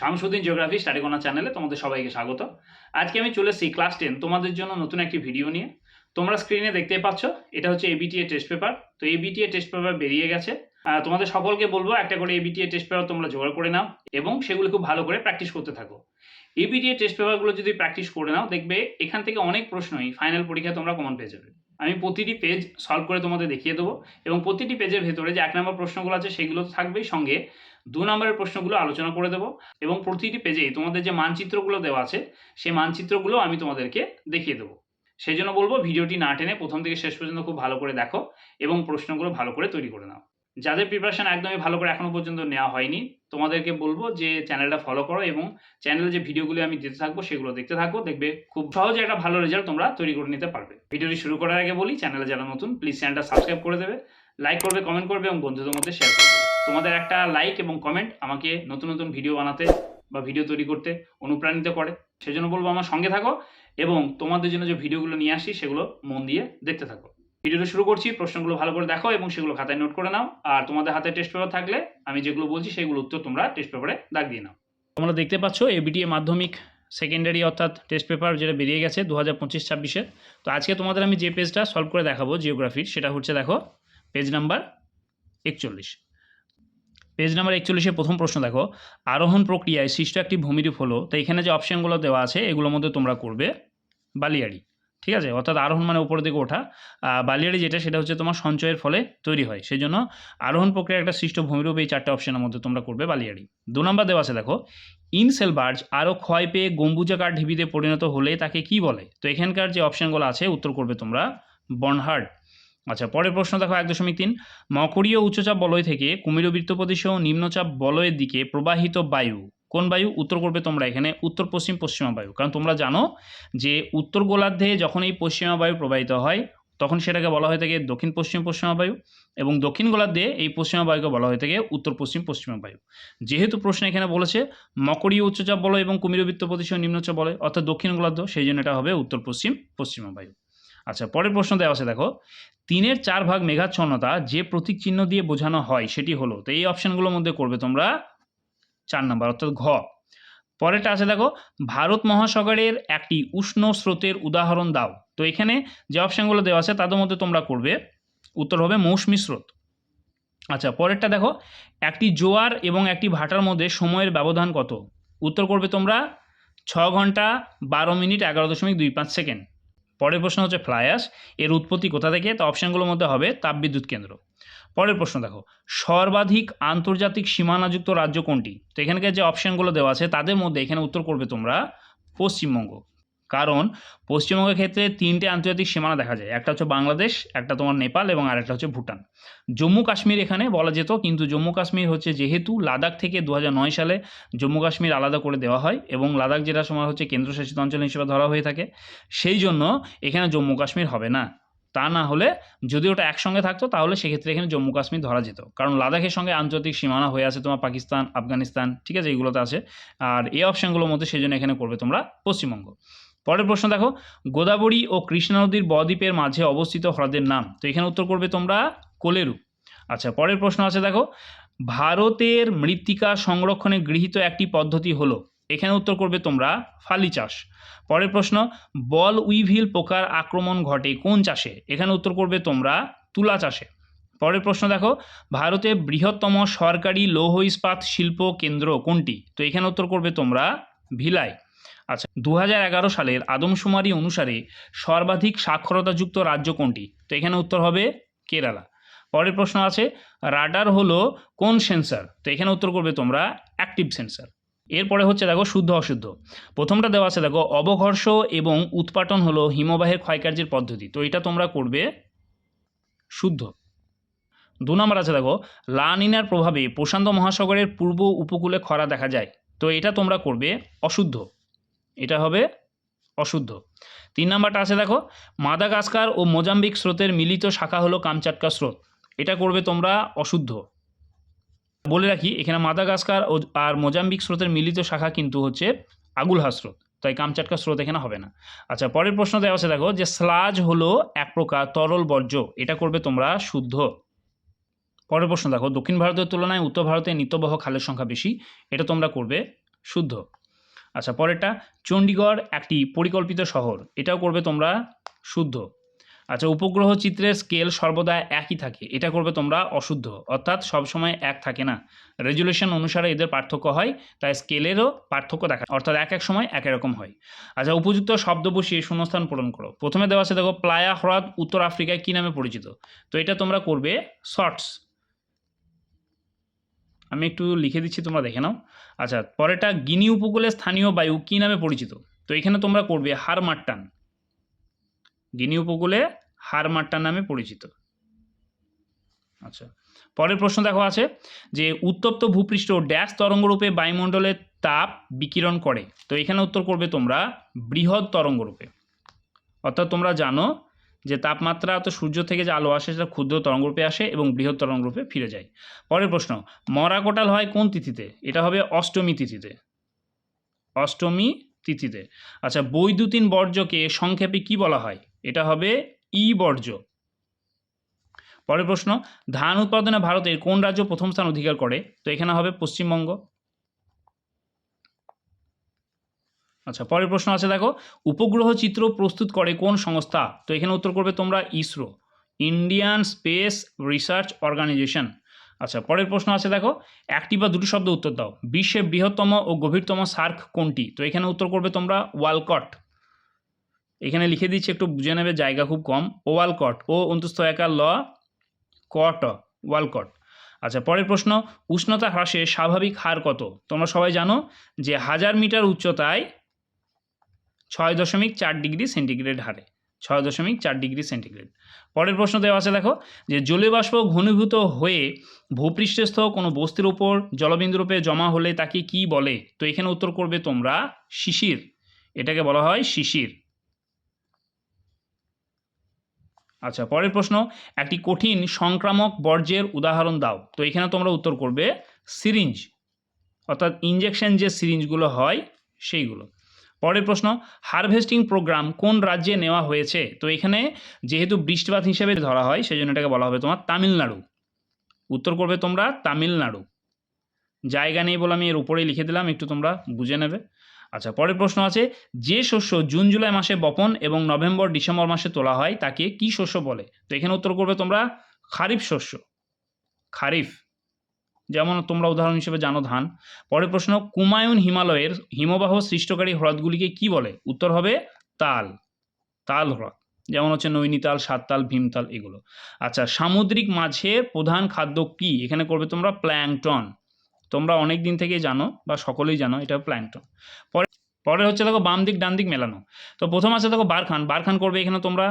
Shamsuddin geography study corner চ্যানেলে তোমাদের সবাইকে স্বাগত। আজকে আমি চলে এসেছি ক্লাস টেন তোমাদের জন্য নতুন একটি ভিডিও নিয়ে। তোমরা স্ক্রিনে দেখতেই পাচ্ছ, এটা হচ্ছে এবিটিএ টেস্ট পেপার তো এবিটিএ টেস্ট পেপার বেরিয়ে গেছে। তোমাদের সকলকে বলব, একটা করে এবিটিএ টেস্ট পেপার তোমরা জোগাড় করে নাও এবং সেগুলো খুব ভালো করে প্র্যাকটিস করতে থাকো। এবিটিএ টেস্ট পেপারগুলো যদি প্র্যাকটিস করে নাও, দেখবে এখান থেকে অনেক প্রশ্নই ফাইনাল পরীক্ষায় তোমরা কমন পেয়ে যাবে। আমি প্রতিটি পেজ সলভ করে তোমাদের দেখিয়ে দেবো এবং প্রতিটি পেজের ভেতরে যে এক নম্বর প্রশ্নগুলো আছে সেগুলো থাকবেই সঙ্গে। দু নম্বরের প্রশ্নগুলো আলোচনা করে দেবো এবং প্রতিটি পেজেই তোমাদের যে মানচিত্রগুলো দেওয়া আছে সেই মানচিত্রগুলো আমি তোমাদেরকে দেখিয়ে দেবো। সেই জন্য বলব ভিডিওটি না টেনে প্রথম থেকে শেষ পর্যন্ত খুব ভালো করে দেখো এবং প্রশ্নগুলো ভালো করে তৈরি করে নাও। যাদের প্রিপারেশন একদমই ভালো করে এখনও পর্যন্ত নেওয়া হয়নি, তোমাদেরকে বলব যে চ্যানেলটা ফলো করো এবং চ্যানেলে যে ভিডিওগুলো আমি দিতে থাকব সেগুলো দেখতে থাকো, দেখবে খুব সহজে একটা ভালো রেজাল্ট তোমরা তৈরি করে নিতে পারবে। ভিডিওটি শুরু করার আগে বলি চ্যানেলে যারা নতুন প্লিজ চ্যানেলটা সাবস্ক্রাইব করে দেবে লাইক করবে কমেন্ট করবে এবং বন্ধুদের মধ্যে শেয়ার করবে তোমাদের একটা লাইক এবং কমেন্ট আমাকে নতুন নতুন ভিডিও বানাতে বা ভিডিও তৈরি করতে অনুপ্রাণিত করে। সেজন্য বলব আমার সঙ্গে থাকো এবং তোমাদের জন্য যে ভিডিওগুলো নিয়ে আসি সেগুলো মন দিয়ে দেখতে থাকো। ভিডিওটা শুরু করছি, প্রশ্নগুলো ভালো করে দেখো এবং সেগুলো খাতায় নোট করে নাও। আর তোমাদের হাতে টেস্ট পেপার থাকলে আমি যেগুলো বলছি সেগুলো উত্তর তোমরা টেস্ট পেপারে দাগ দিয়ে নাও। তোমরা দেখতে পাচ্ছ এবিটিএ মাধ্যমিক সেকেন্ডারি অর্থাৎ টেস্ট পেপার যেটা বেরিয়ে গেছে দু হাজার পঁচিশ ছাব্বিশের। তো আজকে তোমাদের আমি যে পেজটা সলভ করে দেখাবো জিওগ্রাফির সেটা হচ্ছে দেখো পেজ নাম্বার একচল্লিশ। পেজ নাম্বার একচল্লিশে প্রথম প্রশ্ন দেখো, আরোহণ প্রক্রিয়ায় সৃষ্ট একটি ভূমিরূপ হলো, তো এখানে যে অপশানগুলো দেওয়া আছে, এগুলোর মধ্যে তোমরা করবে বালিয়াড়ি। ঠিক আছে? অর্থাৎ আরোহণ মানে উপরের দিকে ওঠা। বালিয়াড়ি যেটা, সেটা হচ্ছে তোমার সঞ্চয়ের ফলে তৈরি হয়। সেই জন্য আরোহণ প্রক্রিয়া একটা সৃষ্ট ভূমিরূপ এই চারটে অপশনের মধ্যে তোমরা করবে বালিয়াড়ি। দু নম্বর দেওয়া আছে, দেখো ইনসেল বার্জ আরও ক্ষয় পেয়ে গম্বুজাকার ঢিবিতে পরিণত হলে তাকে কি বলে? তো এখানকার যে অপশানগুলো আছে, উত্তর করবে তোমরা বনহার্ড আচ্ছা পরের প্রশ্ন দেখো, এক দশমিক তিন। মকরীয় উচ্চচাপ বলয় থেকে কুমির বৃত্তপ্রদেশ নিম্নচাপ বলয়ের দিকে প্রবাহিত বায়ু কোন বায়ু? উত্তর করবে তোমরা এখানে উত্তর, পশ্চিম, পশ্চিমা বায়ু। কারণ তোমরা জানো যে উত্তর গোলার্ধে যখন এই পশ্চিমা বায়ু প্রবাহিত হয়, তখন সেটাকে বলা হয়ে থাকে দক্ষিণ, পশ্চিম, পশ্চিমা বায়ু এবং দক্ষিণ গোলার্ধে এই পশ্চিমা বায়ুকে বলা হয়ে থাকে উত্তর, পশ্চিম, পশ্চিমা বায়ু। যেহেতু প্রশ্ন এখানে বলেছে, মকরীয় উচ্চচাপ বলয় এবং কুমিরবৃত্ত প্রদেশ ও নিম্নচাপ বলয়, অর্থাৎ দক্ষিণ গোলার্ধ, সেই জন্য এটা হবে উত্তর, পশ্চিম, পশ্চিমা বায়ু। আচ্ছা পরের প্রশ্ন দেওয়া আছে, দেখো। তিনের চার ভাগ মেঘাচ্ছন্নতা যে প্রতীক চিহ্ন দিয়ে বোঝানো হয়, সেটি হলো, তো এই অপশানগুলোর মধ্যে করবে তোমরা চার নম্বর, অর্থাৎ ঘ। পরেরটা আছে দেখো, ভারত মহাসাগরের একটি উষ্ণ স্রোতের উদাহরণ দাও। তো এখানে যে অপশানগুলো দেওয়া আছে, তাদের মধ্যে তোমরা করবে, উত্তর হবে মৌসুমি স্রোত। আচ্ছা পরেরটা দেখো, একটি জোয়ার এবং একটি ভাটার মধ্যে সময়ের ব্যবধান কত? উত্তর করবে তোমরা, ছ ঘণ্টা বারো মিনিট এগারো দশমিক দুই পাঁচ সেকেন্ড। পরের প্রশ্ন হচ্ছে ফ্লায়াস, এর উৎপত্তি কোথা থেকে? তো অপশানগুলোর মধ্যে হবে তাপবিদ্যুৎ কেন্দ্র। পরের প্রশ্ন দেখো, সর্বাধিক আন্তর্জাতিক সীমানাযুক্ত রাজ্য কোনটি? তো এখানকার যে অপশানগুলো দেওয়া আছে, তাদের মধ্যে এখানে উত্তর করবে তোমরা পশ্চিমবঙ্গ। কারণ পশ্চিমবঙ্গের ক্ষেত্রে তিনটে আন্তর্জাতিক সীমানা দেখা যায়, একটা হচ্ছে বাংলাদেশ, একটা তোমার নেপাল এবং আরেকটা হচ্ছে ভুটান। জম্মু কাশ্মীর এখানে বলা যেত, কিন্তু জম্মু কাশ্মীর হচ্ছে যেহেতু লাদাখ থেকে দু হাজার নয় সালে জম্মু কাশ্মীর আলাদা করে দেওয়া হয় এবং লাদাখ যেটা সময় হচ্ছে কেন্দ্রশাসিত অঞ্চল হিসেবে ধরা হয়ে থাকে, সেই জন্য এখানে জম্মু কাশ্মীর হবে না। তা না হলে যদি ওটা একসঙ্গে থাকতো, তাহলে সেক্ষেত্রে এখানে জম্মু কাশ্মীর ধরা যেত। কারণ লাদাখের সঙ্গে আন্তর্জাতিক সীমানা হয়ে আছে তোমার পাকিস্তান, আফগানিস্তান, ঠিক আছে এইগুলোতে আছে। আর এই অপশানগুলোর মধ্যে সেই জন্য এখানে করবে তোমরা পশ্চিমবঙ্গ। পরের প্রশ্ন দেখো, গোদাবরী ও কৃষ্ণা নদীর বদ্বীপের মাঝে অবস্থিত হ্রদের নাম। তো এখানে উত্তর করবে তোমরা কোলেরু। আচ্ছা পরের প্রশ্ন আছে দেখো, ভারতের মৃত্তিকা সংরক্ষণে গৃহীত একটি পদ্ধতি হলো এখানে উত্তর করবে তোমরা ফালি চাষ। পরের প্রশ্ন, বল উইভিল পোকার আক্রমণ ঘটে কোন চাষে? এখানে উত্তর করবে তোমরা তুলা চাষে। পরের প্রশ্ন দেখো, ভারতের বৃহত্তম সরকারি লৌহ ইস্পাত শিল্প কেন্দ্র কোনটি? তো এখানে উত্তর করবে তোমরা ভিলাই। আচ্ছা দু সালের আদমশুমারি অনুসারে সর্বাধিক সাক্ষরতাযুক্ত রাজ্য কোনটি? তো এখানে উত্তর হবে কেরালা। পরের প্রশ্ন আছে, রাডার হলো কোন সেন্সার? তো এখানে উত্তর করবে তোমরা অ্যাক্টিভ সেন্সার। এরপরে হচ্ছে দেখো শুদ্ধ অশুদ্ধ। প্রথমটা দেওয়া আছে দেখো, অবঘর্ষ এবং উৎপাটন হলো হিমবাহের ক্ষয়কার্যের পদ্ধতি। তো এটা তোমরা করবে শুদ্ধ। দু নম্বর আছে দেখো লা নিনার প্রভাবে প্রশান্ত মহাসাগরের পূর্ব উপকূলে খরা দেখা যায়। তো এটা তোমরা করবে অশুদ্ধ। এটা হবে অশুদ্ধ। তিন নাম্বারটা আছে দেখো, মাদাগাস্কার ও মোজাম্বিক স্রোতের মিলিত শাখা হলো কামচাটকা স্রোত। এটা করবে তোমরা অশুদ্ধ। বলে রাখি, এখানে মাদাগাস্কার ও আর মোজাম্বিক স্রোতের মিলিত শাখা কিন্তু হচ্ছে আগুলহা স্রোত। তাই কামচাটকা স্রোত এখানে হবে না। আচ্ছা পরের প্রশ্ন দেওয়া আছে দেখো যে, স্লাজ হলো এক প্রকার তরল বর্জ্য, এটা করবে তোমরা শুদ্ধ। পরের প্রশ্ন দেখো, দক্ষিণ ভারতের তুলনায় উত্তর ভারতে নিত্যবহ খালের সংখ্যা বেশি, এটা তোমরা করবে শুদ্ধ। আচ্ছা পরেরটা চণ্ডীগড় একটি পরিকল্পিত শহর, এটাও করবে তোমরা শুদ্ধ। আচ্ছা উপগ্রহ চিত্রের স্কেল সর্বদা একই থাকে। এটা করবে তোমরা অশুদ্ধ, অর্থাৎ সবসময় এক থাকে না। রেজুলেশন অনুসারে এদের পার্থক্য হয়, তাই স্কেলেরও পার্থক্য দেখা অর্থাৎ এক এক সময় এক রকম হয়। আচ্ছা উপযুক্ত শব্দ বসিয়ে শূন্যস্থান পূরণ করো। প্রথমে দেওয়া আছে, দেখো, প্লায়া হ্রদ উত্তর আফ্রিকায় কী নামে পরিচিত? তো এটা তোমরা করবে শর্টস আমি একটু লিখে দিচ্ছি, তোমরা দেখে নাও। আচ্ছা পরেরটা গিনি উপকূলে স্থানীয় বায়ু কী নামে পরিচিত? তো এখানে তোমরা করবে হার হারমাট্টান। গিনি উপকূলে হারমাট্টান নামে পরিচিত। আচ্ছা পরের প্রশ্ন দেখো আছে যে উত্তপ্ত ভূপৃষ্ঠ ড্যাশ তরঙ্গরূপে বায়ুমণ্ডলের তাপ বিকিরণ করে। তো এখানে উত্তর করবে তোমরা বৃহৎ তরঙ্গরূপে। অর্থাৎ তোমরা জানো যে তাপমাত্রা তো সূর্য থেকে যে আলো আসে সেটা ক্ষুদ্র তরঙ্গরূপে আসে এবং বৃহৎ তরঙ্গরূপে ফিরে যায়। পরের প্রশ্ন মরা কোটাল হয় কোন তিথিতে? এটা হবে অষ্টমী তিথিতে। অষ্টমী তিথিতে। আচ্ছা বৈদ্যুতিন বর্জ্যকে সংক্ষেপে কি বলা হয়? এটা হবে ই বর্জ্য। পরের প্রশ্ন, ধান উৎপাদনে ভারতের কোন রাজ্য প্রথম স্থান অধিকার করে? তো এখানে হবে পশ্চিমবঙ্গ। আচ্ছা পরের প্রশ্ন আছে, দেখো, উপগ্রহ চিত্র প্রস্তুত করে কোন সংস্থা? তো এখানে উত্তর করবে তোমরা ISRO Indian space research organisation আচ্ছা পরের প্রশ্ন আছে, দেখো, একটি বা দুটি শব্দ উত্তর দাও। বিশ্বের বৃহত্তম ও গভীরতম সার্ক কোনটি? তো এখানে উত্তর করবে তোমরা ওয়ালকট। এখানে লিখে দিচ্ছি একটু বুঝে নেবে, জায়গা খুব কম। ওয়ালকট ও অন্তস্থ একা ল, কট ওয়ালকট আচ্ছা পরের প্রশ্ন, উষ্ণতা হ্রাসে স্বাভাবিক হার কত? তোমরা সবাই জানো যে হাজার মিটার উচ্চতায় ছয় দশমিক চার ডিগ্রি সেন্টিগ্রেড হারে। ছয় দশমিক চার ডিগ্রি সেন্টিগ্রেড। পরের প্রশ্ন দেওয়া আছে, দেখো, যে জলীয়বাষ্প ঘনীভূত হয়ে ভূপৃষ্ঠস্থ কোনো বস্তির উপর জলবিন্দুরূপে জমা হলে তাকে কি বলে? তো এখানে উত্তর করবে তোমরা শিশির। এটাকে বলা হয় শিশির। আচ্ছা পরের প্রশ্ন, একটি কঠিন সংক্রামক বর্জ্যের উদাহরণ দাও। তো এখানে তোমরা উত্তর করবে, সিরিঞ্জ, অর্থাৎ ইঞ্জেকশন যে সিরিঞ্জগুলো হয়, সেইগুলো। পরের প্রশ্ন হারভেস্টিং প্রোগ্রাম কোন রাজ্যে নেওয়া হয়েছে? তো এখানে যেহেতু বৃষ্টিপাত হিসেবে ধরা হয় সেই জন্য এটাকে বলা হবে তোমার তামিলনাড়ু। উত্তর করবে তোমরা তামিলনাড়ু। জায়গা নেই বলে আমি এর উপরেই লিখে দিলাম, একটু তোমরা বুঝে নেবে। আচ্ছা পরের প্রশ্ন আছে, যে শস্য জুন, জুলাই মাসে বপন এবং নভেম্বর, ডিসেম্বর মাসে তোলা হয়, তাকে কি শস্য বলে? তো এখানে উত্তর করবে তোমরা খারিফ শস্য। খারিফ, যেমন তোমরা উদাহরণ হিসেবে জানো ধান। পরের প্রশ্ন, কুমায়ুন হিমালয়ের হিমবাহ সৃষ্টকারী হ্রদগুলিকে কি বলে? উত্তর হবে, তাল। তাল হ্রদ, যেমন হচ্ছে নৈনিতাল, সাততাল, ভীমতাল, এগুলো। আচ্ছা সামুদ্রিক মাছের প্রধান খাদ্য কি? এখানে করবে তোমরা প্ল্যাংটন। তোমরা অনেক দিন থেকেই জানো বা সকলেই জানো, এটা প্ল্যাংটন পরে পরে হচ্ছে দেখো বাম দিক, ডান দিক মেলানো। তো প্রথম আছে দেখো বারখান। বারখান করবে এখানে তোমরা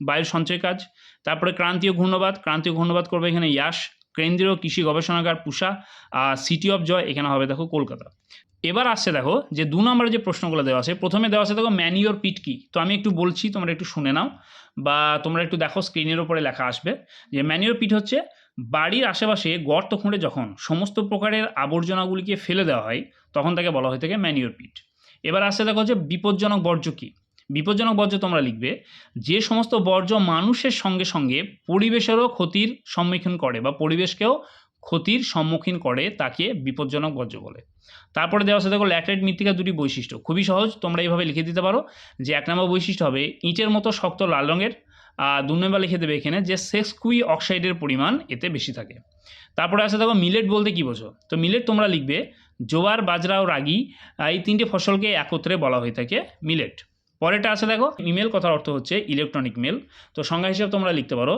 বায়ুর সঞ্চয় কাজ। তারপরে ক্রান্তীয় ঘূর্ণবাদ। ক্রান্তীয় ঘূর্ণবাদ করবে এখানে ইয়াস, কেন্দ্রীয় কৃষি গবেষণাগার পুষা আর সিটি অফ জয় এখানে হবে দেখো কলকাতা। এবার আসছে দেখো যে দু নম্বরে যে প্রশ্নগুলো দেওয়া আছে, প্রথমে দেওয়া আছে দেখো ম্যানিওর পিট কি? তো আমি একটু বলছি, তোমরা একটু শুনে নাও বা তোমরা একটু দেখো স্ক্রিনের ওপরে লেখা আসবে যে ম্যানিওর পিট হচ্ছে বাড়ির আশেপাশে গর্ত খুঁড়ে যখন সমস্ত প্রকারের আবর্জনাগুলিকে ফেলে দেওয়া হয়, তখন তাকে বলা হয়ে থাকে ম্যানিওর পিট। এবার আসছে দেখো যে বিপজ্জনক বর্জ্য কী? বিপজ্জনক বর্জ্য তোমরা লিখবে, যে সমস্ত বর্জ্য মানুষের সঙ্গে সঙ্গে পরিবেশেরও ক্ষতির সম্মুখীন করে বা পরিবেশকেও ক্ষতির সম্মুখীন করে তাকে বিপজ্জনক বর্জ্য বলে। তারপরে দেওয়া আছে দেখো ল্যাটেরাইট মৃত্তিকা দুটি বৈশিষ্ট্য। খুবই সহজ, তোমরা এইভাবে লিখে দিতে পারো যে এক নম্বর বৈশিষ্ট্য হবে, ইটের মতো শক্ত লাল রঙের আর দু নম্বর লিখে দেবে এখানে যে সেক্সকুই অক্সাইডের পরিমাণ এতে বেশি থাকে। তারপরে আছে দেখো মিলেট বলতে কী বোঝো? তো মিলেট তোমরা লিখবে, জোয়ার, বাজরা ও রাগি এই তিনটে ফসলকে একত্রে বলা হয়ে থাকে মিলেট পরেরটা আছে দেখো ইমেল কথার অর্থ হচ্ছে ইলেকট্রনিক মেল তো সংজ্ঞা হিসেবে তোমরা লিখতে পারো,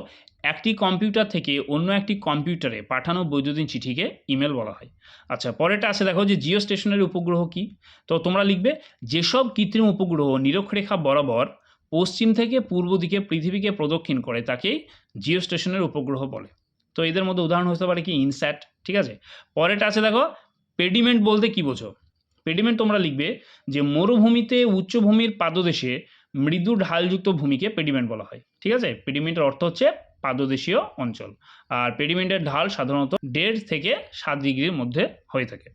একটি কম্পিউটার থেকে অন্য একটি কম্পিউটারে পাঠানো বৈদ্যুতিন চিঠিকে ইমেল বলা হয়। আচ্ছা পরেরটা আছে দেখো যে জিও স্টেশনের উপগ্রহ কি? তো তোমরা লিখবে, যেসব কৃত্রিম উপগ্রহ নিরক্ষরেখা বরাবর পশ্চিম থেকে পূর্ব দিকে পৃথিবীকে প্রদক্ষিণ করে তাকেই জিও স্টেশনের উপগ্রহ বলে। তো এদের মধ্যে উদাহরণ হতে পারে কি? ইনস্যাট, ঠিক আছে? পরেরটা আছে দেখো, পেডিমেন্ট বলতে কী বোঝো? পেডিমেন্ট তোমরা লিখবে যে মরুভূমিতে উচ্চভূমির পাদদেশে মৃদু ঢালযুক্ত ভূমিকে পেডিমেন্ট বলা হয়, ঠিক আছে? পেডিমেন্টের অর্থ হচ্ছে পাদদেশীয় অঞ্চল। আর পেডিমেন্টের ঢাল সাধারণত দেড় থেকে সাত ডিগ্রির মধ্যে হয়ে থাকে।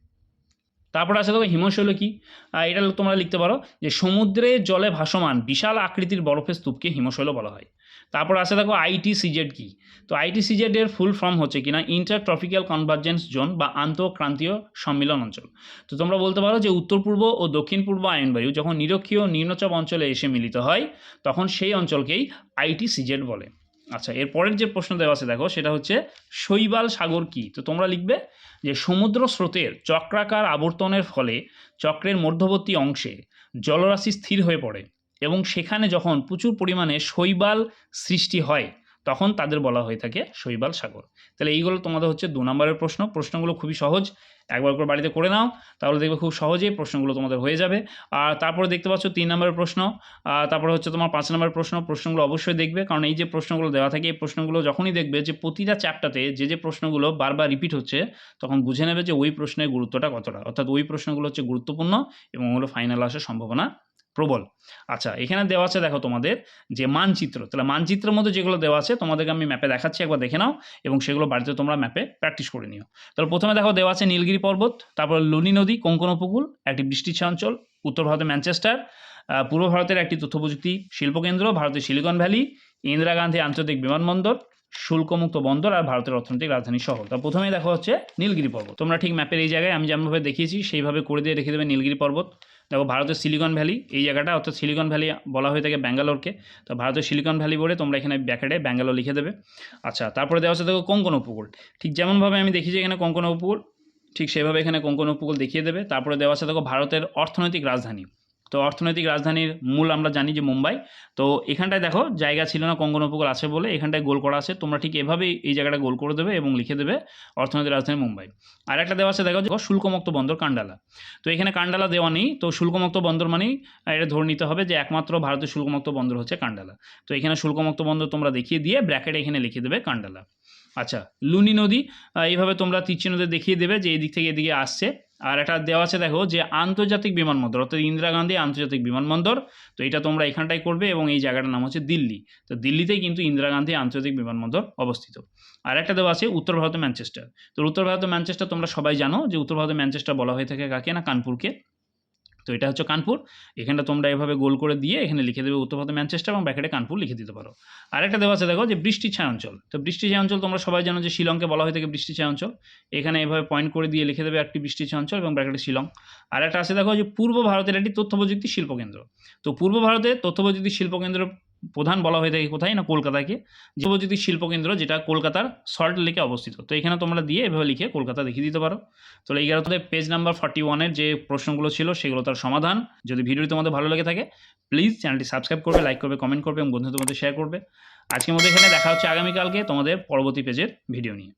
তারপর আছে দেখো হিমশৈল কি এটা তোমরা লিখতে পারো যে সমুদ্রে জলে ভাসমান বিশাল আকৃতির বরফের স্তূপকে হিমশৈল বলা হয়। তারপর আছে দেখো আইটি সিজেড কি তো আইটি সিজেড এর ফুল ফর্ম হচ্ছে কিনা ইন্টার ট্রপিক্যাল কনভার্জেন্স জোন বা আন্তঃক্রান্তীয় সম্মিলন অঞ্চল। তো তোমরা বলতে পারো যে উত্তর পূর্ব ও দক্ষিণ পূর্ব আয়নবায়ু যখন নিরক্ষীয় নিম্নচাপ অঞ্চলে এসে মিলিত হয়, তখন সেই অঞ্চলকেই আইটি সিজেড বলে। আচ্ছা এরপরের যে প্রশ্ন দেওয়া আছে, দেখো, সেটা হচ্ছে শৈবাল সাগর কি? তো তোমরা লিখবে যে সমুদ্র স্রোতের চক্রাকার আবর্তনের ফলে চক্রের মধ্যবর্তী অংশে জলরাশি স্থির হয়ে পড়ে এবং সেখানে যখন প্রচুর পরিমাণে শৈবাল সৃষ্টি হয় তখন তাদের বলা হয়ে থাকে শৈবাল সাগর। তাহলে এইগুলো তোমাদের হচ্ছে দু নম্বরের প্রশ্ন। প্রশ্নগুলো খুবই সহজ। একবার করে বাড়িতে করে নাও, তাহলে দেখবে খুব সহজেই প্রশ্নগুলো তোমাদের হয়ে যাবে। আর তারপরে দেখতে পাচ্ছ তিন নম্বরের প্রশ্ন। তারপরে হচ্ছে তোমার পাঁচ নম্বরের প্রশ্ন। প্রশ্নগুলো অবশ্যই দেখবে, কারণ এই যে প্রশ্নগুলো দেওয়া থাকে, এই প্রশ্নগুলো যখনই দেখবে যে প্রতিটা চ্যাপ্টারতে যে যে প্রশ্নগুলো বারবার রিপিট হচ্ছে, তখন বুঝে নেবে যে ওই প্রশ্নের গুরুত্বটা কতটা। অর্থাৎ ওই প্রশ্নগুলো হচ্ছে গুরুত্বপূর্ণ এবং ওগুলো ফাইনাল আসার সম্ভাবনা প্রবল। আচ্ছা এখানে দেওয়া আছে দেখো তোমাদের যে মানচিত্র, তাহলে মানচিত্রের মধ্যে যেগুলো দেওয়া আছে তোমাদেরকে আমি ম্যাপে দেখাচ্ছি, একবার দেখে নাও এবং সেগুলো বাড়িতে তোমরা ম্যাপে প্র্যাকটিস করে নিও। তাহলে প্রথমে দেখো দেওয়া আছে নীলগিরি পর্বত, তারপর লুনি নদী, কোঙ্কন উপকূল, একটি বৃষ্টিচ্ছা অঞ্চল উত্তর ভারতের ম্যানচেস্টার পূর্ব ভারতের একটি তথ্য প্রযুক্তি শিল্পকেন্দ্র, ভারতের সিলিকন ভ্যালি, ইন্দিরা গান্ধী আন্তর্জাতিক বিমানবন্দর, শুল্কমুক্ত বন্দর আর ভারতের অর্থনৈতিক রাজধানী শহর। তা প্রথমেই দেখো হচ্ছে নীলগিরি পর্বত। তোমরা ঠিক ম্যাপের এই জায়গায় আমি যেমনভাবে দেখিয়েছি, সেইভাবে করে দিয়ে রেখে দেবে নীলগিরি পর্বত। দেখো ভারতের সিলিকন ভ্যালি এই জায়গাটা অর্থাৎ সিলিকন ভ্যালি বলা হয়ে থাকে ব্যাঙ্গালোরকে। তো ভারতের সিলিকন ভ্যালি বলে তোমরা এখানে ব্যাকেটে ব্যাঙ্গালোর লিখে দেবে। আচ্ছা তারপরে দেওয়া আছে দেখো কোঙ্কন উপকূল। ঠিক যেমনভাবে আমি দেখি যে এখানে কোঙ্কন উপকূল, ঠিক সেভাবে এখানে কোঙ্কন উপকূল দেখিয়ে দেবে। তারপরে দেওয়া আছে দেখো ভারতের অর্থনৈতিক রাজধানী। তো অর্থনৈতিক রাজধানীর মূল আমরা জানি যে মুম্বাই। তো এখানটায় দেখো, জায়গা ছিল না কঙ্গন উপকূল আছে বলে এখানটায় গোল করা আছে। তোমরা ঠিক এভাবেই এই জায়গাটা গোল করে দেবে এবং লিখে দেবে অর্থনৈতিক রাজধানী মুম্বাই। আর একটা দেওয়া আছে, দেখো, যে শুল্কমুক্ত বন্দর কান্ডালা। তো এখানে কান্ডালা দেওয়া নেই। তো শুল্কমুক্ত বন্দর মানেই এটা ধরে নিতে হবে যে একমাত্র ভারতের শুল্কমুক্ত বন্দর হচ্ছে কান্ডালা। তো এখানে শুল্কমুক্ত বন্দর তোমরা দেখিয়ে দিয়ে ব্র্যাকেটে এখানে লিখে দেবে কান্ডালা। আচ্ছা লুনি নদী এইভাবে তোমরা তিচ্ছি নদী দেখিয়ে দেবে যে এদিক থেকে এদিকে আসছে। আর এটা দেওয়া আছে, দেখো, যে আন্তর্জাতিক বিমানবন্দর, অর্থাৎ ইন্দিরা গান্ধী আন্তর্জাতিক বিমানবন্দর। তো এটা তোমরা এখানটাই করবে এবং এই জায়গাটার নাম হচ্ছে দিল্লি। তো দিল্লিতেই কিন্তু ইন্দিরা গান্ধী আন্তর্জাতিক বিমানবন্দর অবস্থিত। আর একটা দেওয়া আছে উত্তর ভারতের ম্যানচেস্টার। তো উত্তর ভারতের ম্যানচেস্টার তোমরা সবাই জানো যে উত্তর ভারতের ম্যানচেস্টার বলা হয়ে থাকে কাকে? না, কানপুরকে। তো এটা হচ্ছে কানপুর। এখানটা তোমরা এভাবে গোল করে দিয়ে এখানে লিখে দেবে উত্তর ভারতের ম্যানচেস্টার এবং ব্যাকেটে কানপুর লিখে দিতে পারো। আরেকটা দেওয়া আছে দেখো যে বৃষ্টি ছায় অঞ্চল। তো বৃষ্টি ছায় অঞ্চল তোমরা সবাই জানো যে শিলংকে বলা হয়ে থাকে বৃষ্টি ছায় অঞ্চল। এখানে এভাবে পয়েন্ট করে দিয়ে লিখে দেবে একটি বৃষ্টি ছায় অঞ্চল এবং ব্র্যাকেটে শিলং। আর একটা আছে দেখো যে পূর্ব ভারতের একটি তথ্য প্রযুক্তি শিল্পকেন্দ্র। তো পূর্ব ভারতের তথ্য প্রযুক্তি শিল্পকেন্দ্র প্রধান বলা হয়ে থাকে কোথায় না কলকাতাকে? যুবজ্যোতি শিল্পকেন্দ্র যেটা কলকাতার সল্ট লেকে অবস্থিত। তো এখানে তোমরা দিয়ে এভাবে লিখে কলকাতা দেখিয়ে দিতে পারো। তো এগারোতে পেজ নাম্বার ফর্টি ওয়ানের যে প্রশ্নগুলো ছিল সেগুলো তার সমাধান। যদি ভিডিওটি তোমাদের ভালো লেগে থাকে প্লিজ চ্যানেলটি সাবস্ক্রাইব করবে লাইক করবে কমেন্ট করবে এবং বন্ধুদের মধ্যে শেয়ার করবে। আজকের মধ্যে এখানে দেখা হচ্ছে আগামীকালকে তোমাদের পরবর্তী পেজের ভিডিও নিয়ে।